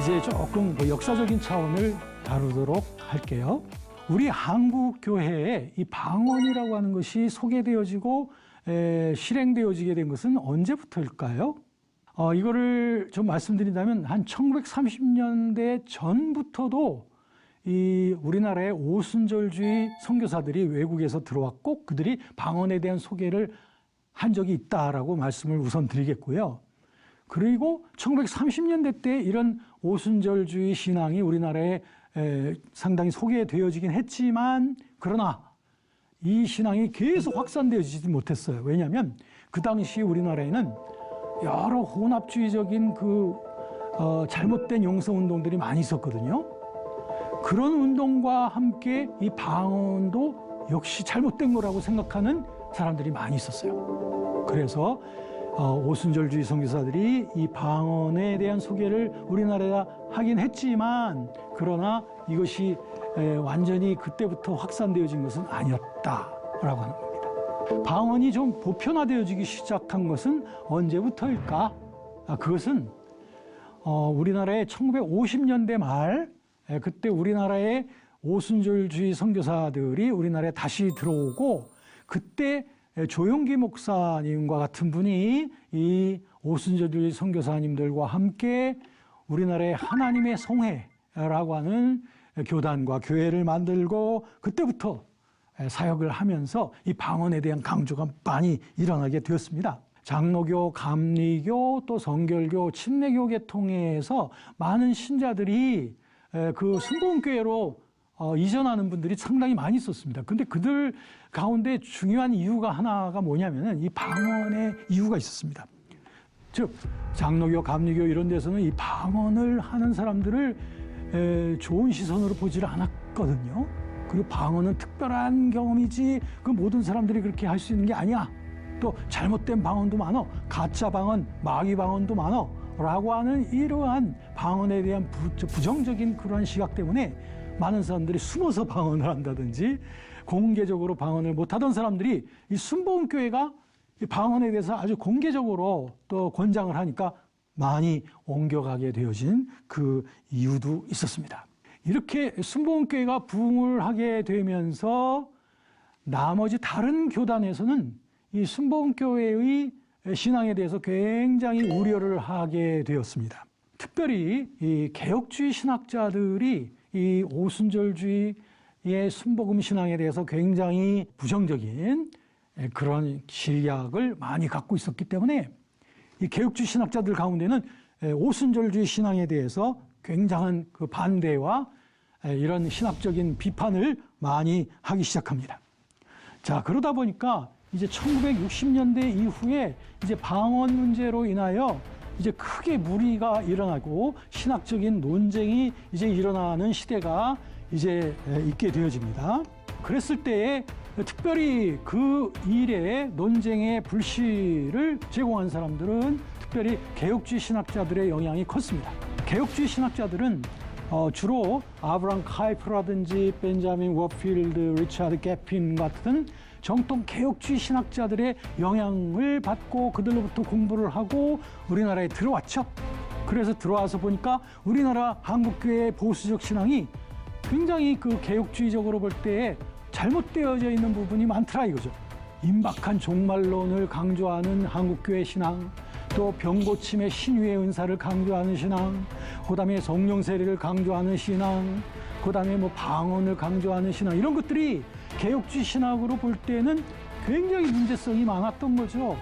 이제 조금 그 역사적인 차원을 다루도록 할게요. 우리 한국 교회에 이 방언이라고 하는 것이 소개되어지고 에, 실행되어지게 된 것은 언제부터일까요? 어, 이거를 좀 말씀드린다면 한 1930년대 전부터도 이 우리나라의 오순절주의 선교사들이 외국에서 들어왔고 그들이 방언에 대한 소개를 한 적이 있다라고 말씀을 우선 드리겠고요. 그리고 1930년대 때 이런 오순절주의 신앙이 우리나라에 에, 상당히 소개되어지긴 했지만 그러나 이 신앙이 계속 확산되어지지 못했어요. 왜냐하면 그 당시 우리나라에는 여러 혼합주의적인 그 어, 잘못된 용서 운동들이 많이 있었거든요. 그런 운동과 함께 이 방언도 역시 잘못된 거라고 생각하는 사람들이 많이 있었어요. 그래서 어, 오순절주의 선교사들이 이 방언에 대한 소개를 우리나라에 하긴 했지만 그러나 이것이 에, 완전히 그때부터 확산되어진 것은 아니었다라고 하는 겁니다. 방언이 좀 보편화되어지기 시작한 것은 언제부터일까? 아, 그것은 어, 우리나라의 1950년대 말 에, 그때 우리나라의 오순절주의 선교사들이 우리나라에 다시 들어오고 그때 에, 조용기 목사님과 같은 분이 이 오순절주의 선교사님들과 함께 우리나라의 하나님의 성회라고 하는 교단과 교회를 만들고 그때부터 사역을 하면서 이 방언에 대한 강조가 많이 일어나게 되었습니다. 장로교, 감리교, 또 성결교, 침례교 계통에서 많은 신자들이 에, 그 순복음교회로 어, 이전하는 분들이 상당히 많이 있었습니다. 근데 그들 가운데 중요한 이유가 하나가 뭐냐면은 이 방언의 이유가 있었습니다. 즉 장로교, 감리교 이런 데서는 이 방언을 하는 사람들을 에, 좋은 시선으로 보지를 않았거든요. 그리고 방언은 특별한 경험이지 그 모든 사람들이 그렇게 할 수 있는 게 아니야. 또 잘못된 방언도 많어. 가짜 방언, 마귀 방언도 많어. 라고 하는 이러한 방언에 대한 부, 부정적인 그러한 시각 때문에 많은 사람들이 숨어서 방언을 한다든지 공개적으로 방언을 못하던 사람들이 이 순복음 교회가 이 방언에 대해서 아주 공개적으로 또 권장을 하니까 많이 옮겨가게 되어진 그 이유도 있었습니다. 이렇게 순복음교회가 부흥을 하게 되면서 나머지 다른 교단에서는 이 순복음교회의 신앙에 대해서 굉장히 우려를 하게 되었습니다. 특별히 이 개혁주의 신학자들이 이 오순절주의의 순복음 신앙에 대해서 굉장히 부정적인 그런 시각을 많이 갖고 있었기 때문에 이 개혁주의 신학자들 가운데는 오순절주의 신앙에 대해서 굉장한 그 반대와 이런 신학적인 비판을 많이 하기 시작합니다. 자, 그러다 보니까 이제 1960년대 이후에 이제 방언 문제로 인하여 이제 크게 무리가 일어나고 신학적인 논쟁이 이제 일어나는 시대가 이제 있게 되어집니다. 그랬을 때에 특별히 그 일에 논쟁의 불씨를 제공한 사람들은 특별히 개혁주의 신학자들의 영향이 컸습니다. 개혁주의 신학자들은 어, 주로 아브람 카이프라든지 벤자민 워필드, 리차드 개핀 같은 정통 개혁주의 신학자들의 영향을 받고 그들로부터 공부를 하고 우리나라에 들어왔죠. 그래서 들어와서 보니까 우리나라 한국교회의 보수적 신앙이 굉장히 그 개혁주의적으로 볼 때에 잘못되어져 있는 부분이 많더라 이거죠. 임박한 종말론을 강조하는 한국교회 신앙, 또 병고침의 신유의 은사를 강조하는 신앙, 그다음에 성령 세례를 강조하는 신앙, 그다음에 뭐 방언을 강조하는 신앙 이런 것들이 개혁주의 신학으로 볼 때는 굉장히 문제성이 많았던 거죠.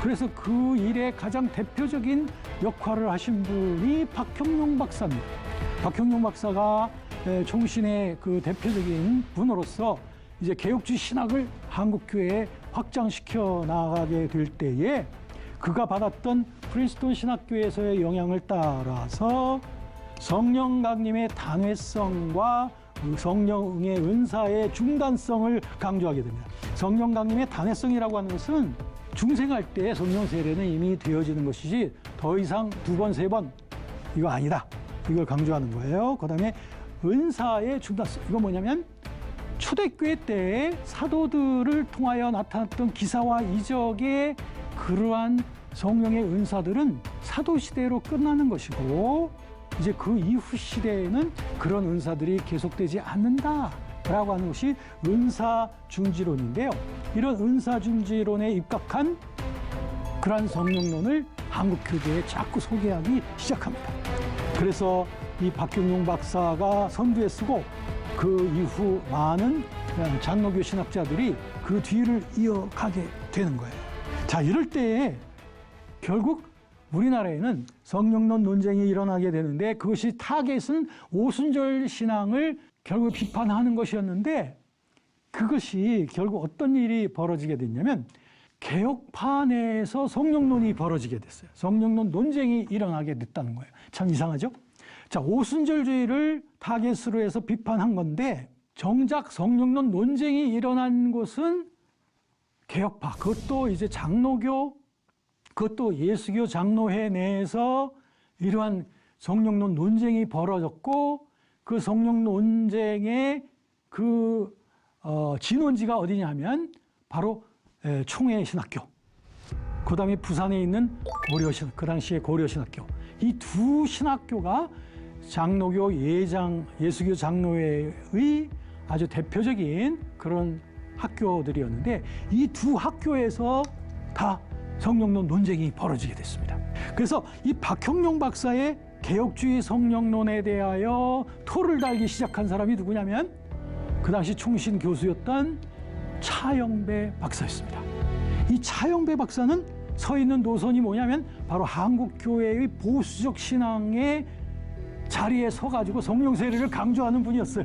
그래서 그 일의 가장 대표적인 역할을 하신 분이 박형용 박사입니다. 박형용 박사가 총신의 그 대표적인 분으로서 이제 개혁주의 신학을 한국 교회에 확장시켜 나가게 될 때에 그가 받았던 프린스톤 신학교에서의 영향을 따라서 성령 강림의 단회성과 성령의 은사의 중단성을 강조하게 됩니다. 성령 강림의 단회성이라고 하는 것은 중생할 때 성령 세례는 이미 되어지는 것이지 더 이상 두 번, 세 번 이거 아니다. 이걸 강조하는 거예요. 그 다음에 은사의 중단성. 이거 뭐냐면 초대교회 때 사도들을 통하여 나타났던 기사와 이적의 그러한 성령의 은사들은 사도시대로 끝나는 것이고 이제 그 이후 시대에는 그런 은사들이 계속되지 않는다 라고 하는 것이 은사 중지론인데요. 이런 은사 중지론에 입각한 그러한 성령론을 한국 교계에 자꾸 소개하기 시작합니다. 그래서 이 박경용 박사가 선두에 쓰고 그 이후 많은 장로교 신학자들이 그 뒤를 이어가게 되는 거예요. 자, 이럴 때에 결국 우리나라에는 성령론 논쟁이 일어나게 되는데 그것이 타겟은 오순절 신앙을 결국 비판하는 것이었는데 그것이 결국 어떤 일이 벌어지게 됐냐면 개혁파 내에서 성령론이 벌어지게 됐어요. 성령론 논쟁이 일어나게 됐다는 거예요. 참 이상하죠? 자, 오순절주의를 타겟으로 해서 비판한 건데 정작 성령론 논쟁이 일어난 곳은 개혁파, 그것도 이제 장로교, 그것도 예수교 장로회 내에서 이러한 성령론 논쟁이 벌어졌고 그 성령 논쟁의 그 어, 진원지가 어디냐면 바로 에, 총회 신학교, 그 다음에 부산에 있는 고려신, 그 당시에 고려신학교. 이 두 신학교가 장로교 예장, 예수교 장로회의 아주 대표적인 그런 학교들이었는데 이 두 학교에서 다 성령론 논쟁이 벌어지게 됐습니다. 그래서 이 박형룡 박사의 개혁주의 성령론에 대하여 토를 달기 시작한 사람이 누구냐면 그 당시 총신 교수였던 차영배 박사였습니다. 이 차영배 박사는 서 있는 노선이 뭐냐면 바로 한국 교회의 보수적 신앙의 자리에 서가지고 성령 세례를 강조하는 분이었어요.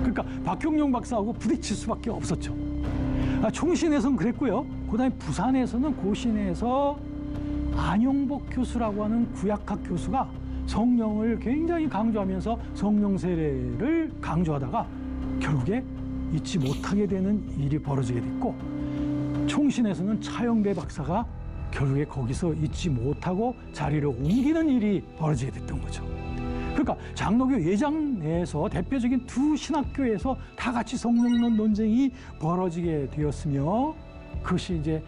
그러니까 박형룡 박사하고 부딪힐 수밖에 없었죠. 아, 총신에서는 그랬고요. 그다음에 부산에서는 고신에서 안용복 교수라고 하는 구약학 교수가 성령을 굉장히 강조하면서 성령 세례를 강조하다가 결국에 잊지 못하게 되는 일이 벌어지게 됐고 총신에서는 차영배 박사가 결국에 거기서 잊지 못하고 자리를 옮기는 일이 벌어지게 됐던 거죠. 그러니까 장로교 예장 내에서 대표적인 두 신학교에서 다 같이 성령론 논쟁이 벌어지게 되었으며 그것이 이제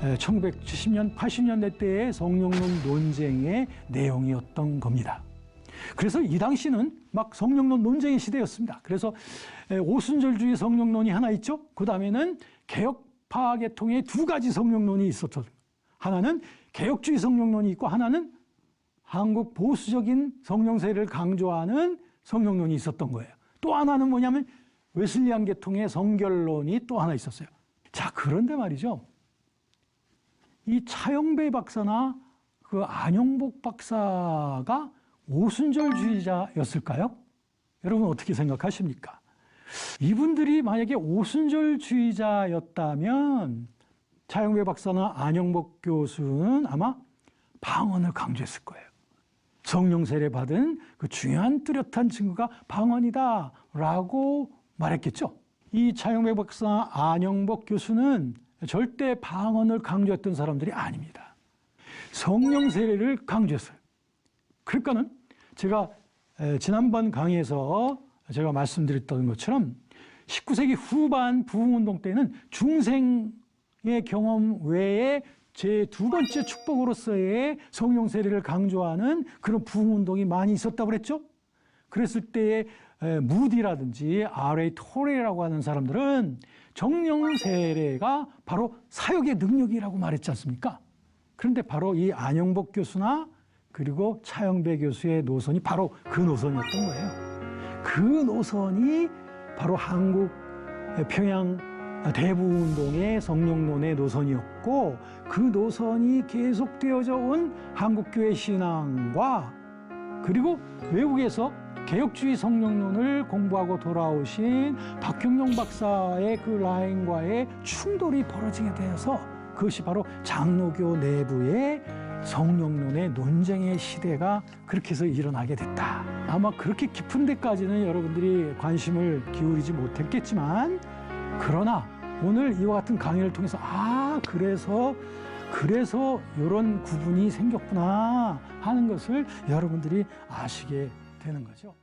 1970년, 80년대 때의 성령론 논쟁의 내용이었던 겁니다. 그래서 이 당시는 막 성령론 논쟁의 시대였습니다. 그래서 오순절주의 성령론이 하나 있죠. 그 다음에는 개혁파 계통의 두 가지 성령론이 있었죠. 하나는 개혁주의 성령론이 있고 하나는 한국 보수적인 성령세를 강조하는 성령론이 있었던 거예요. 또 하나는 뭐냐면 웨슬리안 계통의 성결론이 또 하나 있었어요. 자, 그런데 말이죠. 이 차영배 박사나 그 안영복 박사가 오순절주의자였을까요? 여러분 어떻게 생각하십니까? 이분들이 만약에 오순절주의자였다면 차영배 박사나 안영복 교수는 아마 방언을 강조했을 거예요. 성령 세례 받은 그 중요한 뚜렷한 증거가 방언이다라고 말했겠죠. 이 차영배 박사 안영복 교수는 절대 방언을 강조했던 사람들이 아닙니다. 성령 세례를 강조했어요. 그러니까는 제가 지난번 강의에서 제가 말씀드렸던 것처럼 19세기 후반 부흥운동 때는 중생의 경험 외에 제 두 번째 축복으로서의 성령 세례를 강조하는 그런 부흥 운동이 많이 있었다고 그랬죠. 그랬을 때에 무디라든지 R.A. 토레라고 하는 사람들은 정령 세례가 바로 사역의 능력이라고 말했지 않습니까? 그런데 바로 이 안영복 교수나 그리고 차영배 교수의 노선이 바로 그 노선이었던 거예요. 그 노선이 바로 한국 평양 대부운동의 성령론의 노선이었고 그 노선이 계속되어져 온 한국교회 신앙과 그리고 외국에서 개혁주의 성령론을 공부하고 돌아오신 박형룡 박사의 그 라인과의 충돌이 벌어지게 되어서 그것이 바로 장로교 내부의 성령론의 논쟁의 시대가 그렇게 해서 일어나게 됐다. 아마 그렇게 깊은 데까지는 여러분들이 관심을 기울이지 못했겠지만 그러나 오늘 이와 같은 강의를 통해서 아 그래서 그래서 이런 구분이 생겼구나 하는 것을 여러분들이 아시게 되는 거죠.